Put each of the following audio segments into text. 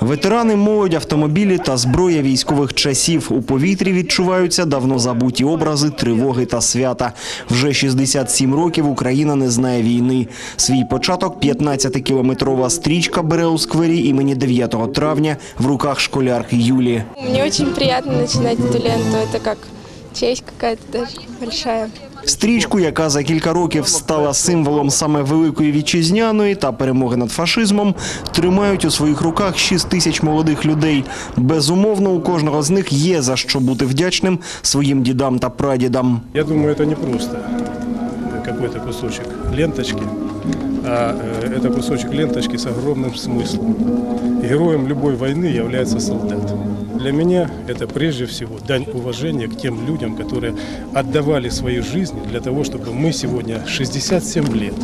Ветерани, молодь, автомобілі та зброя військових часів. У повітрі відчуваються давно забуті образи тривоги та свята. Вже 67 років Україна не знає війни. Свій початок 15-кілометрова стрічка бере у сквері імені 9 травня в руках школярки Юлії. Мне очень приятно начинать эту ленту. Это как честь какая-то даже большая. Стрічку, яка за кілька років стала символом саме великої вітчизняної та перемоги над фашизмом, тримають у своїх руках 6 тисяч молодих людей. Безумовно, у кожного з них є за що бути вдячним своїм дідам та прадідам. Я думаю, це не просто какой-то кусочек ленточки, а э, это кусочек ленточки с огромным смыслом. Героем любой войны является солдат. Для меня это прежде всего дань уважения к тем людям, которые отдавали свои жизни для того, чтобы мы сегодня 67 лет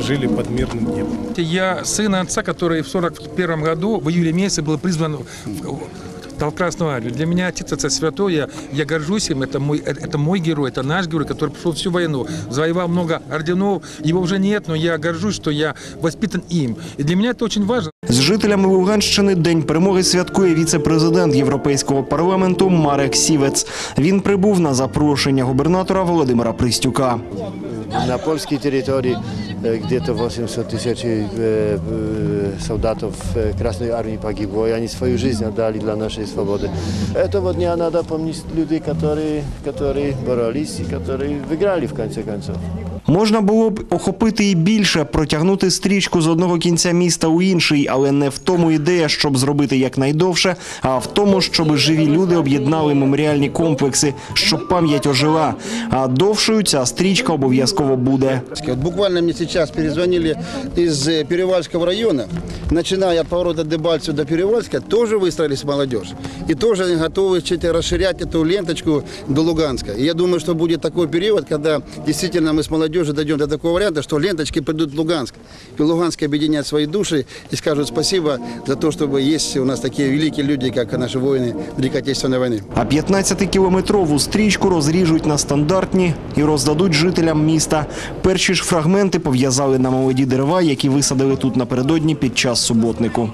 жили под мирным небом. Я сын отца, который в 41 году, в июле месяце, был призван в в Красную Армию. Для меня отец это святой, я, я горжусь им, это мой, это мой герой, это наш герой, который прошел всю войну, завоевал много орденов, его уже нет, но я горжусь, что я воспитан им. И для меня это очень важно. З жителями Луганщини День перемоги святкує віце-президент Європейського парламенту Марек Сівець. Він прибув на запрошення губернатора Володимира Пристюка. na polskiej terytorii, e, gdzie to 800 tysięcy e, e, soldatów Krasnej Armii pogibło, i oni swoją życie oddali dla naszej swobody. Tego dnia nada pomnieć ludzi, którzy, którzy borolili i którzy wygrali w końcu końców. Можна було б охопити і більше, протягнути стрічку з одного кінця міста у інший, але не в тому ідея, щоб зробити якнайдовше, а в тому, щоб живі люди об'єднали меморіальні комплекси, щоб пам'ять ожила. А довшою ця стрічка обов'язково буде. Вот буквально мне сейчас перезвонили из э, Перевальского района, начиная от поворота Дебальцева до Перевальска, тоже выстроились молодежь. И тоже они готовы что-то расширять эту ленточку до Луганска. И я думаю, что будет такой период, когда действительно мы с молодежью дойдем до такого варианта, что ленточки придут в Луганск. И Луганск объединят свои души и скажут спасибо за то, чтобы есть у нас такие великие люди, как наши воины Великой Отечественной войны. А 15-кілометрову стрічку розріжуть на стандартні і роздадуть жителям міста. Перші ж фрагменти пов'язали на молоді дерева, які висадили тут напередодні під час суботнику.